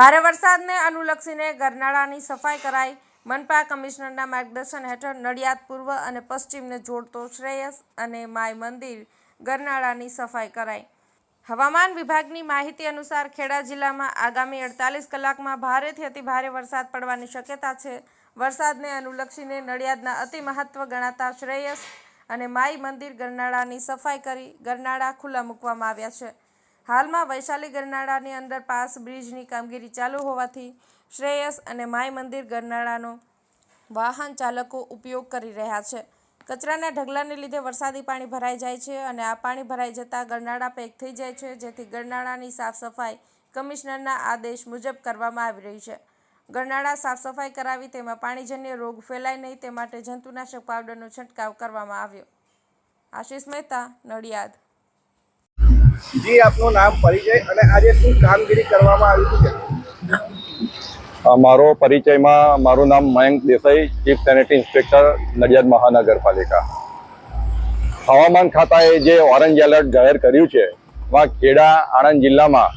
ભારે વરસાદને અનુલક્ષીને ગરનાળાની સફાઈ કરાઈ. મનપા કમિશનરના માર્ગદર્શન હેઠળ નડિયાદ, પૂર્વ અને પશ્ચિમને જોડતો શ્રેયસ અને માય મંદિર ગરનાળાની સફાઈ કરાઈ. હવામાન વિભાગની માહિતી અનુસાર ખેડા જિલ્લામાં આગામી અડતાલીસ કલાકમાં ભારેથી અતિ ભારે વરસાદ પડવાની શક્યતા છે. વરસાદને અનુલક્ષીને નડિયાદના અતિ મહત્વ ગણાતા શ્રેયસ અને માઈ મંદિર ગરનાળાની સફાઈ કરી ગરનાળા ખુલ્લા મૂકવામાં આવ્યા છે. હાલમાં વૈશાલી ગરનાળાની અંદર પાસ બ્રિજની કામગીરી ચાલુ હોવાથી શ્રેયસ અને માય મંદિર ગરનાળાનો વાહન ચાલકો ઉપયોગ કરી રહ્યા છે. કચરાના ઢગલાને લીધે વરસાદી પાણી ભરાઈ જાય છે અને આ પાણી ભરાઈ જતાં ગરનાળા પેક થઈ જાય છે, જેથી ગરનાળાની સાફ સફાઈ કમિશનરના આદેશ મુજબ કરવામાં આવી રહી છે. ગરનાળા સાફ સફાઈ કરાવી તેમાં પાણીજન્ય રોગ ફેલાય નહીં, તે માટે જંતુનાશક પાવડરનો છંટકાવ કરવામાં આવ્યો. આશિષ મહેતા, નડિયાદ. જી, આપનું નામ પરિચય અને આજે શું કામગીરી કરવામાં આવી છે? મારો પરિચયમાં મારું નામ Mayank Desai, chief sanitary inspector, Nadiad મહાનગરપાલિકા. હવામાન ખાતાએ જે ઓરેન્જ એલર્ટ જાહેર કર્યું છે, એમાં ખેડા, આણંદ જિલ્લામાં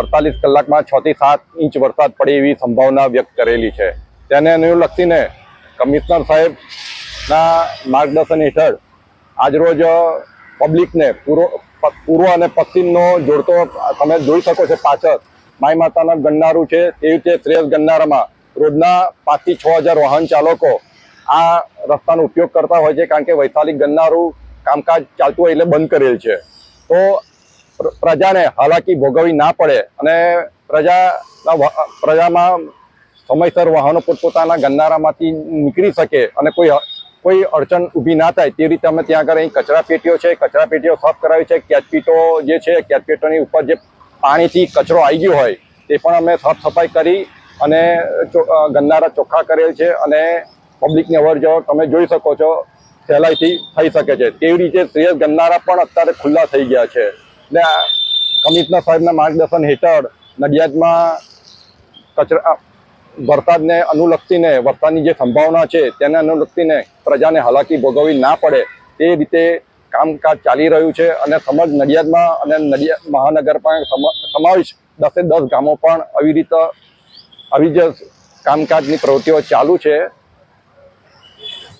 અડતાલીસ કલાકમાં છ થી સાત ઇંચ વરસાદ પડે એવી સંભાવના વ્યક્ત કરેલી છે. તેને અનુલક્ષીને કમિશનર સાહેબના માર્ગદર્શન હેઠળ આજરોજ પબ્લિકને પૂર્વ પૂર્વ અને પશ્ચિમનો જોડતો, તમે જોઈ શકો છો પાછળ, માઈ માતાના ગણનારું છે, એ રીતે શ્રેયસ ગણનારામાં રોજના પાંચથી છ હજાર વાહન ચાલકો આ રસ્તાનો ઉપયોગ કરતા હોય છે, કારણ કે વૈશાલી ગણનારું કામકાજ ચાલતું હોય એટલે બંધ કરેલ છે. તો પ્ર- પ્રજાને હાલાકી ભોગવવી ના પડે અને પ્રજાના પ્રજામાં સમયસર વાહનો પોતપોતાના ગન્નારામાંથી નીકળી શકે અને કોઈ કોઈ અડચણ ઊભી ના થાય તે રીતે અમે ત્યાં આગળ અહીં કચરા પેટીઓ છે કચરા પેટીઓ સાફ કરાવી છે. કેચપીટો જે છે કેચપીટોની ઉપર જે પાણીથી કચરો આવી ગયો હોય તે પણ અમે સાફ સફાઈ કરી અને અ, ચોખ્ખા કરેલ છે અને પબ્લિકની અવર જવર તમે જોઈ શકો છો સહેલાઈથી થઈ શકે છે. તેવી રીતે શ્રેયસ ગંદારા પણ અત્યારે ખુલ્લા થઈ ગયા છે. ને કમિશનર સાહેબના માર્ગદર્શન હેઠળ નડિયાદમાં કચરા વરસાદને અનુલક્ષીને વરસાદની જે સંભાવના છે તેને અનુલક્ષીને પ્રજાને હાલાકી ભોગવવી ના પડે તે રીતે કામકાજ ચાલી રહ્યું છે અને સમગ્ર નડિયાદમાં અને નડિયાદ મહાનગરમાં સમ- સમાવેશ દસે દસ ગામો પણ આવી રીતે આવી જ કામકાજની પ્રવૃત્તિઓ ચાલુ છે.